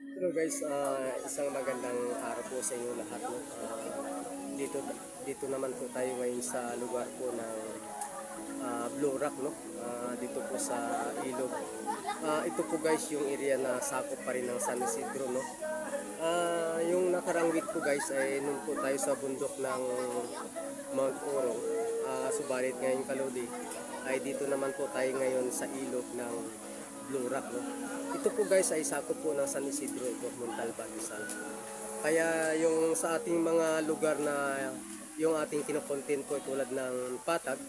Hello guys, ah, isang magandang araw po sa inyo lahat. No? Ah, dito dito naman po tayo ngayon sa lugar po ng ah, Blue Rock, no? Ah, dito po sa Ilog. Ah, ito po guys yung area na sakop pa rin ng San Isidro, no? Ah, yung nakarang week po guys ay nung po tayo sa bundok ng Mount Oro. Ah, subalit ngayon kalodi ay dito naman po tayo ngayon sa ilog ng Blue. No? Ito po guys ay sakop po ng San Isidro, ito, Montalban, Rizal. Kaya yung sa ating mga lugar na yung ating kinokontent po tulad ng Patag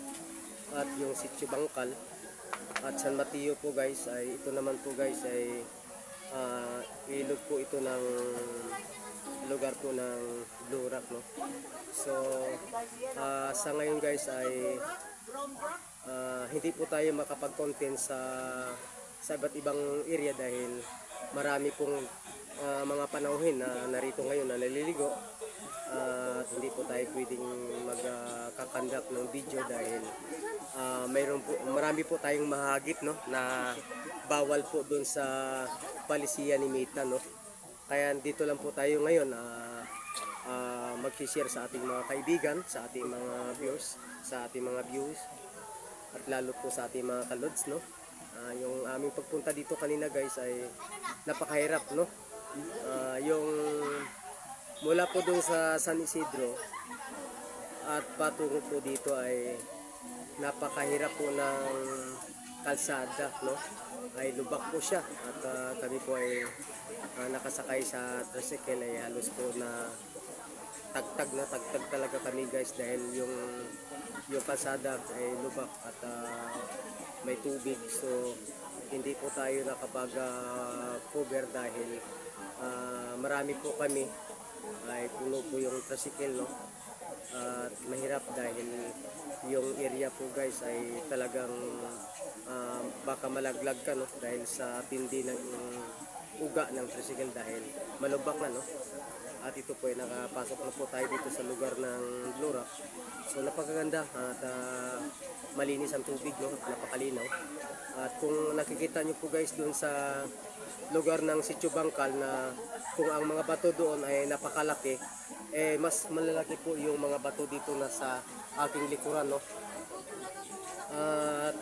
at yung Sitio Bangkal at San Mateo po guys ay ito naman po guys ay ah, ilog po ito ng lugar po ng Blue Rock no. So ah, sa ngayon guys ay ah, hindi po tayo makapag-content sa sa iba't ibang area dahil marami pong ah, mga panauhin na narito ngayon na naliligo at hindi po tayo pwedeng magkakandak ng video dahil ah, mayroon po, marami po tayong mahagip no na bawal po doon sa palisiya ni Mita no kaya dito lang po tayo ngayon ah ah, mag-share sa ating mga kaibigan, sa ating mga viewers, sa ating mga views at lalo po sa ating mga kalods no. Ah, yung aming pagpunta dito kanina guys ay napakahirap no. Ah, yung mula po dun sa San Isidro at patungo po dito ay napakahirap po ng kalsada no ay lubak po siya at ah, kami po ay ah, nakasakay sa tricycle ay halos po na tagtag na tagtag talaga kami guys dahil yung yung kalsada ay lubak at ah, may tubig. So hindi po tayo nakapag ah, cover dahil ah, marami po kami ay puno po yung tricycle no? At mahirap dahil yung area po guys ay talagang ah, baka malaglag ka no? Dahil sa tindi ng uga ng tricycle dahil malubak na no at ito po ay nakapasok na po tayo dito sa lugar ng Rock. So napakaganda at ah, malinis ang tubig, no? napakalinaw. At kung nakikita nyo po guys doon sa lugar ng Sitio Bangkal na kung ang mga bato doon ay napakalaki, eh mas malalaki po yung mga bato dito na sa aking likuran. No? At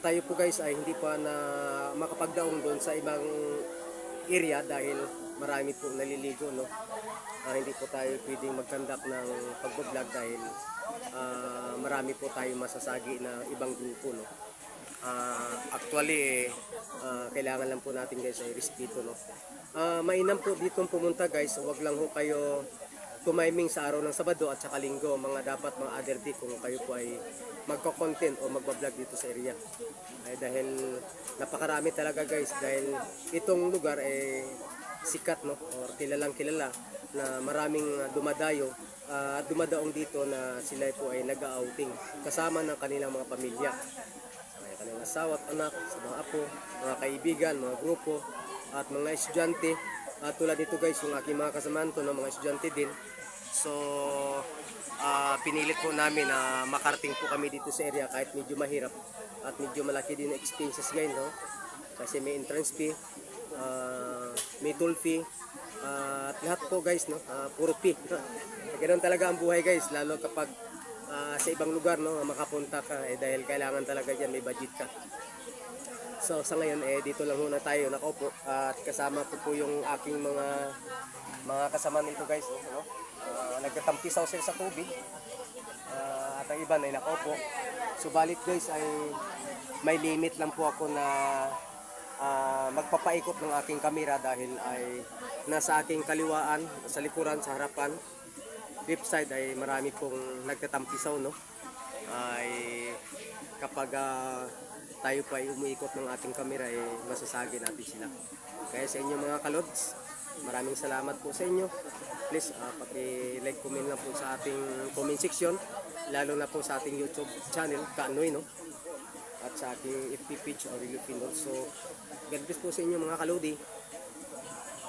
tayo po guys ay hindi pa na makapagdaong doon sa ibang area dahil marami po naliligo no. Ah, hindi po tayo pwedeng magkandak ng pagbablog dahil ah, marami po tayo masasagi na ibang grupo no. Ah, actually eh, ah, kailangan lang po natin guys ay respeto no. Ah, mainam po dito pumunta guys, wag lang ho kayo tumiming sa araw ng Sabado at saka Linggo, mga dapat mga other day kung kayo po ay magko-content o magbablog dito sa area. Ay dahil napakarami talaga guys dahil itong lugar ay sikat no or kilalang kilala na maraming uh, dumadayo at dumadaong dito na sila po ay nag-outing kasama ng kanilang mga pamilya. Ay kanilang asawa at anak, sa mga apo, mga kaibigan, mga grupo at mga estudyante. At tulad nito guys, yung aking mga kasamahan ko ng mga estudyante din. So, ah, pinilit po namin na makarating po kami dito sa area kahit medyo mahirap at medyo malaki din expenses ngayon, no? Kasi may entrance fee, ah, may toll fee, ah, at lahat po guys, no? Ah, puro fee. Ganun talaga ang buhay guys, lalo kapag ah, sa ibang lugar, no? Makapunta ka, eh, dahil kailangan talaga dyan, may budget ka. So sa ngayon eh dito lang muna tayo nakaupo at kasama ko po yung aking mga mga kasama nito guys oh, ano? Ah, nagtatampisaw sila sa tubig. Ah, at ang iba ay nakaupo. Subalit guys ay may limit lang po ako na ah, magpapaikot ng aking kamera dahil ay nasa aking kaliwaan, sa likuran, sa harapan. Left side ay marami pong nagtatampisaw no. Ay kapag ah, tayo pa ay umiikot ng ating kamera ay masasagi natin sila. Kaya sa inyo mga kalods, maraming salamat po sa inyo. Please uh, paki-like comment lang po sa ating comment section, lalo na po sa ating YouTube channel, Kaanoy, no? At sa ating FB page, Aurelio Pinod. So, God bless po sa inyo mga kalodi.